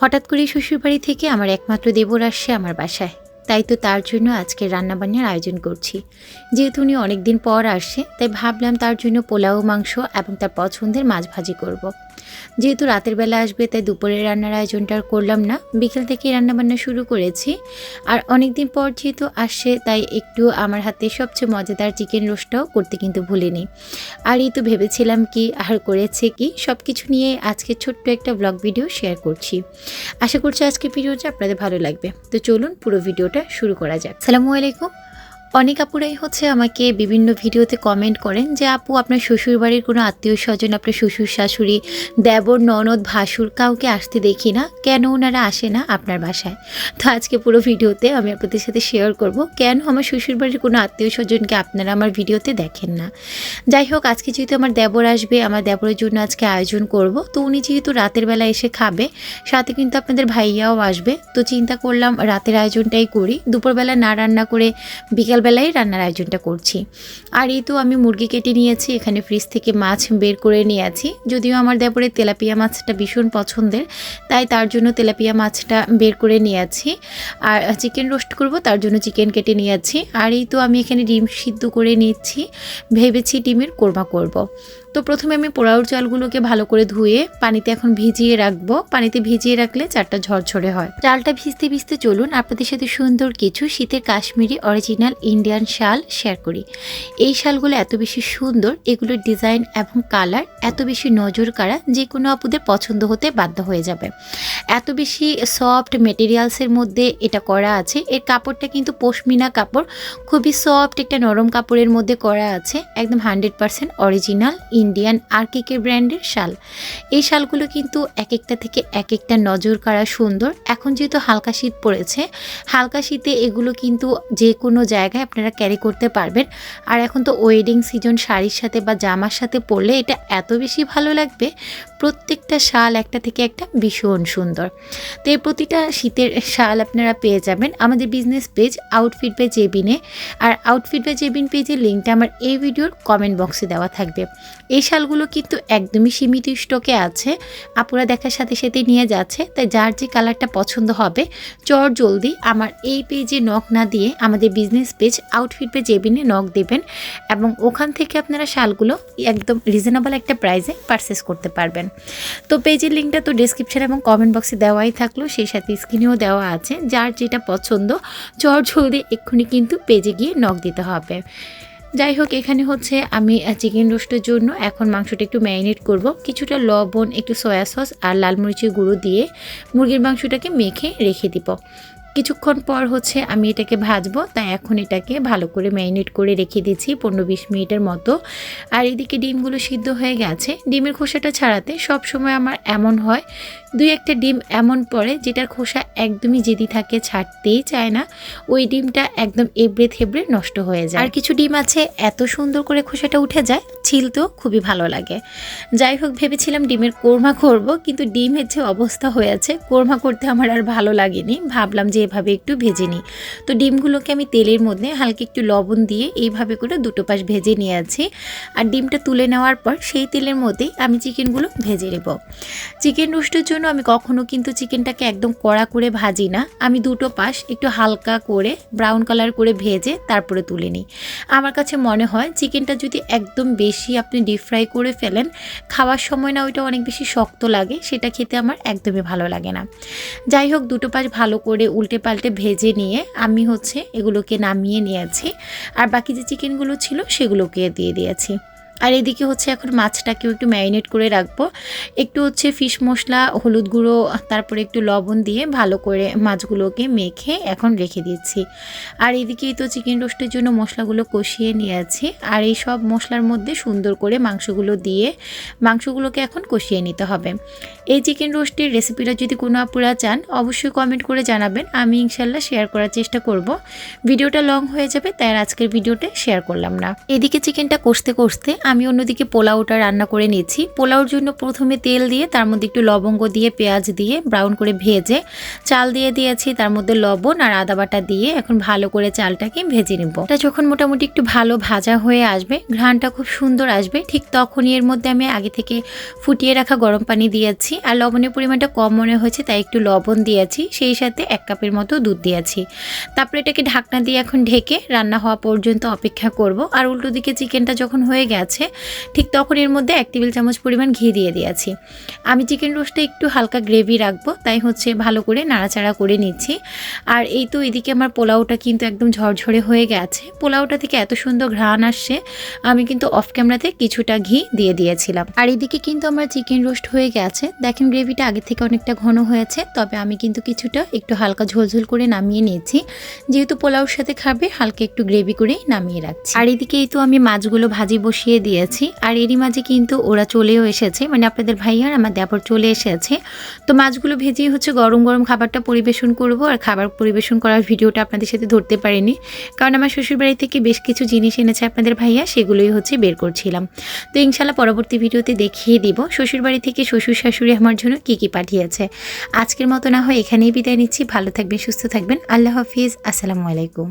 হঠাৎ করে শ্বশুরবাড়ি থেকে আমার একমাত্র দেবর আসছে আমার বাসায় তাই তো তার জন্য আজকে রান্নাবান্নার আয়োজন করছি যেহেতু উনি অনেকদিন পর আসছে তাই ভাবলাম তার জন্য পোলাও, মাংস এবং তার পছন্দের মাছ ভাজি করব। যেহেতু রাতের বেলা আসবে, তাই দুপুরের রান্নার আয়োজনটা আর করলাম না। বিকেল থেকে রান্নাবান্না শুরু করেছি। আর অনেক দিন পর যেহেতু আসছে তাই একটু আমার হাতে সবচেয়ে মজাদার চিকেন রোস্টটাও করতে কিন্তু ভুলিনি। আর এই তো ভেবেছিলাম কি, আর করেছে কি সব কিছু নিয়ে আজকে ছোট্ট একটা ব্লগ ভিডিও শেয়ার করছি। আশা করছি আজকে ভিডিওটা আপনাদের ভালো লাগবে। তো চলুন পুরো ভিডিওটা শুরু করা যাক। সালামু আলাইকুম। অনেক আপুরাই হচ্ছে আমাকে বিভিন্ন ভিডিওতে কমেন্ট করেন যে, আপু, আপনার শ্বশুর বাড়ির কোনো আত্মীয় স্বজন, আপনার শ্বশুর, শাশুড়ি, দেবর, ননদ, ভাসুর কাউকে আসতে দেখি না। কেন ওনারা আসে না আপনার বাসায়? তো আজকে পুরো ভিডিওতে আমি আপনাদের সাথে শেয়ার করব, কেন আমার শ্বশুর বাড়ির কোনো আত্মীয় স্বজনকে আপনারা আমার ভিডিওতে দেখেন না? যাই হোক, আজকে যেহেতু আমার দেবর আসবে, আমার দেবরের জন্য আজকে আয়োজন করব, তো উনি যেহেতু রাতের বেলা এসে খাবে, সাথে কিন্তু আপনাদের ভাইয়াও আসবে। তো চিন্তা করলাম রাতের আয়োজনটাই করি। দুপুরবেলা না রান্না করে বিকালবেলায় রান্নার আয়োজনটা করছি। আর এই তো আমি মুরগি কেটে নিয়েছি, এখানে ফ্রিজ থেকে মাছ বের করে নিয়েছি যদিও আমার দেপরে তেলাপিয়া মাছটা ভীষণ পছন্দের, তাই তার জন্য তেলাপিয়া মাছটা বের করে নিয়েছি আর চিকেন রোস্ট করব, তার জন্য চিকেন কেটে নিয়েছি আর এই তো আমি এখানে ডিম সিদ্ধ করে নিচ্ছি, ভেবেছি ডিমের কোরমা করব। তো প্রথমে আমি পোড়াউর চালগুলোকে ভালো করে ধুয়ে পানিতে এখন ভিজিয়ে রাখব। পানিতে ভিজিয়ে রাখলে চালটা ঝরঝরে হয়। চালটা ভিজতে ভিজতে চলুন, আপনাদের সাথে সুন্দর কিছু শীতের কাশ্মীরি অরিজিনাল ইন্ডিয়ান শাল শেয়ার করি। এই শালগুলো এত বেশি সুন্দর, এগুলোর ডিজাইন এবং কালার এত বেশি নজর কাড়া যে কোনো আপুদের পছন্দ হতে বাধ্য হয়ে যাবে। এত বেশি সফট মেটেরিয়ালসের মধ্যে এটা করা আছে। এর কাপড়টা কিন্তু পশমিনা কাপড়, খুবই সফট একটা নরম কাপড়ের মধ্যে করা আছে। একদম হান্ড্রেড পারসেন্ট অরিজিনাল ইন্ডিয়ান আর্কিকে ব্র্যান্ডের শাল। এই শালগুলো কিন্তু এক একটা থেকে এক একটা নজর কাড়া সুন্দর। এখন যেহেতু হালকা শীত পড়েছে, হালকা শীতে এগুলো কিন্তু যে কোনো জায়গায় আপনারা ক্যারি করতে পারবেন। আর এখন তো ওয়েডিং সিজন শাড়ির সাথে বা জামার সাথে পরলে এটা এত বেশি ভালো লাগবে। প্রত্যেকটা শাল একটা থেকে একটা ভীষণ সুন্দর। তো এই প্রতিটা শীতের শাল আপনারা পেয়ে যাবেন। আমাদের বিজনেস পেজ আউটফিট বাই জেবিনে আর আউটফিট বাই জেবিন পেজের লিঙ্কটা আমার এই ভিডিওর কমেন্ট বক্সে দেওয়া থাকবে। এই শালগুলো কিন্তু একদমই সীমিত স্টকে আছে। আপুরা দেখার সাথে সাথে নিয়ে যাচ্ছে। তাই যার যে কালারটা পছন্দ হবে চর জলদি আমার এই পেজে নখ না দিয়ে আমাদের বিজনেস পেজ আউটফিট পেজ জেবিনে নখ দেবেন। এবং ওখান থেকে আপনারা শালগুলো একদম রিজনেবল একটা প্রাইসে পারচেস করতে পারবেন। তো পেজের লিঙ্কটা তো ডিসক্রিপশন এবং কমেন্ট বক্সে দেওয়াই থাকল, সেই সাথে স্ক্রিনেও দেওয়া আছে। যার যেটা পছন্দ চর জলদি এক্ষুনি কিন্তু পেজে গিয়ে নখ দিতে হবে। যাই হোক, এখানে হচ্ছে আমি চিকেন রোস্টের জন্য এখন মাংসটা একটু ম্যারিনেট করব। কিছুটা লবণ, একটু সয়া সস আর লাল মরিচের গুঁড়ো দিয়ে মুরগির মাংসটাকে মেখে রেখে দিব। কিছুক্ষণ পর হচ্ছে আমি এটাকে ভাজবো, তাই এখন এটাকে ভালো করে ম্যারিনেট করে রেখে দিচ্ছি পনেরো বিশ মিনিটের মতো। আর এদিকে ডিমগুলো সিদ্ধ হয়ে গেছে। ডিমের খোসাটা ছাড়াতে সব সময় আমার এমন হয়, দুই একটা ডিম এমন পড়ে যেটার খোসা একদমই জেদি থাকে, ছাড়তেই চায় না। ওই ডিমটা একদম এবড়ে থেবড়ে নষ্ট হয়ে যায়। আর কিছু ডিম আছে, এত সুন্দর করে খোসাটা উঠে যায়, ছিলতেও খুবই ভালো লাগে। যাই হোক, ভেবেছিলাম ডিমের কোরমা করব, কিন্তু ডিমের যে অবস্থা হয়েছে, কোরমা করতে আমার আর ভালো লাগেনি। ভাবলাম যে এভাবে একটু ভেজে নিই। তো ডিমগুলোকে আমি তেলের মধ্যে হালকা একটু লবণ দিয়ে এইভাবে করে দুটো পাশ ভেজে নিয়ে আছি। আর ডিমটা তুলে নেওয়ার পর সেই তেলের মধ্যেই আমি চিকেনগুলো ভেজে নেব। চিকেন রোস্টের জন্য আমি কখনো কিন্তু চিকেনটাকে একদম কড়া করে ভাজি না। আমি দুটো পাশ একটু হালকা করে ব্রাউন কালার করে ভেজে তারপরে তুলে নিই। আমার কাছে মনে হয় চিকেনটা যদি একদম বেশি আপনি ডিপ ফ্রাই করে ফেলেন, খাওয়ার সময় না ওইটা অনেক বেশি শক্ত লাগে, সেটা খেতে আমার একদমই ভালো লাগে না। যাই হোক, দুটো পাশ ভালো করে উল্টে পাল্টে ভেজে নিয়ে আমি হচ্ছে এগুলোকে নামিয়ে নিয়েছি। আর বাকি যে চিকেনগুলো ছিল সেগুলোকে দিয়ে দিয়েছি। আর এদিকে হচ্ছে এখন মাছটাকেও একটু ম্যারিনেট করে রাখব। একটু হচ্ছে ফিশ মশলা, হলুদ গুঁড়ো, তারপরে একটু লবণ দিয়ে ভালো করে মাছগুলোকে মেখে এখন রেখে দিচ্ছি আর এদিকেই তো চিকেন রোস্টের জন্য মশলাগুলো কষিয়ে নিয়েছি আর এই সব মশলার মধ্যে সুন্দর করে মাংসগুলো দিয়ে মাংসগুলোকে এখন কষিয়ে নিতে হবে। এই চিকেন রোস্টের রেসিপিটা যদি কোনো আপুরা চান, অবশ্যই কমেন্ট করে জানাবেন। আমি ইনশাল্লাহ শেয়ার করার চেষ্টা করব। ভিডিওটা লং হয়ে যাবে, তাই আজকের ভিডিওটা শেয়ার করলাম না। এদিকে চিকেনটা কষতে কষতে আমি অন্যদিকে পোলাওটা রান্না করে নিচ্ছি পোলাওর জন্য প্রথমে তেল দিয়ে, তার মধ্যে একটু লবঙ্গ দিয়ে, পেঁয়াজ দিয়ে ব্রাউন করে ভেজে চাল দিয়ে দিয়েছি, তার মধ্যে লবণ আর আদা বাটা দিয়ে এখন ভালো করে চালটাকে ভেজে নেব। এটা যখন মোটামুটি একটু ভালো ভাজা হয়ে আসবে, ঘ্রাণটা খুব সুন্দর আসবে, ঠিক তখনই এর মধ্যে আমি আগে থেকে ফুটিয়ে রাখা গরম পানি দিয়েছি আর লবণের পরিমাণটা কম মনে হয়েছে, তাই একটু লবণ দিয়েছি, সেই সাথে এক কাপের মতো দুধ দিয়েছি। তারপরে এটাকে ঢাকনা দিয়ে এখন ঢেকে রান্না হওয়া পর্যন্ত অপেক্ষা করব। আর উল্টো দিকে চিকেনটা যখন হয়ে গেছে ঠিক তখন এর মধ্যে এক টেবিল চামচ পরিমাণ ঘি দিয়ে দিয়েছি। আমি চিকেন রোস্টটা একটু হালকা গ্রেভি রাখব, তাই হচ্ছে ভালো করে নাড়াচাড়া করে নিচ্ছি। আর এই তো এদিকে আমার পোলাওটা কিন্তু একদম ঝরঝরে হয়ে গেছে। পোলাওটা থেকে এত সুন্দর ঘ্রাণ আসছে, আমি কিন্তু অফ ক্যামেরাতে কিছুটা ঘি দিয়ে দিয়েছিলাম। আর এদিকে কিন্তু আমার চিকেন রোস্ট হয়ে গেছে। দেখেন গ্রেভিটা আগে থেকে অনেকটা ঘন হয়েছে, তবে আমি কিন্তু কিছুটা একটু হালকা ঝোলঝোল করে নামিয়ে নিয়েছি। যেহেতু পোলাওর সাথে খাবে, হালকা একটু গ্রেভি করে নামিয়ে রাখছি। আর এদিকে এই তো আমি মাছগুলো ভাজি বসিয়ে দিয়েছি। আর এরই মাঝে কিন্তু ওরা চলেও এসেছে। মানে আপনাদের ভাইয়ার আমার দেপর চলে এসেছে। তো মাছগুলো ভেজেই হচ্ছে গরম গরম খাবারটা পরিবেশন করব। আর খাবার পরিবেশন করার ভিডিওটা আপনাদের সাথে ধরতে পারিনি। কারণ আমার শ্বশুরবাড়ি থেকে বেশ কিছু জিনিস এনেছে আপনাদের ভাইয়া, সেগুলোই হচ্ছে বের করছিলাম। তো ইনশাল্লাহ পরবর্তী ভিডিওতে দেখিয়ে দিব শ্বশুরবাড়ি থেকে শ্বশুর শাশুড়ি আমার জন্য কী কী পাঠিয়েছে। আজকের মতো না হয় এখানেই বিদায় নিচ্ছি। ভালো থাকবেন, সুস্থ থাকবেন। আল্লাহ হাফিজ। আসসালামু আলাইকুম।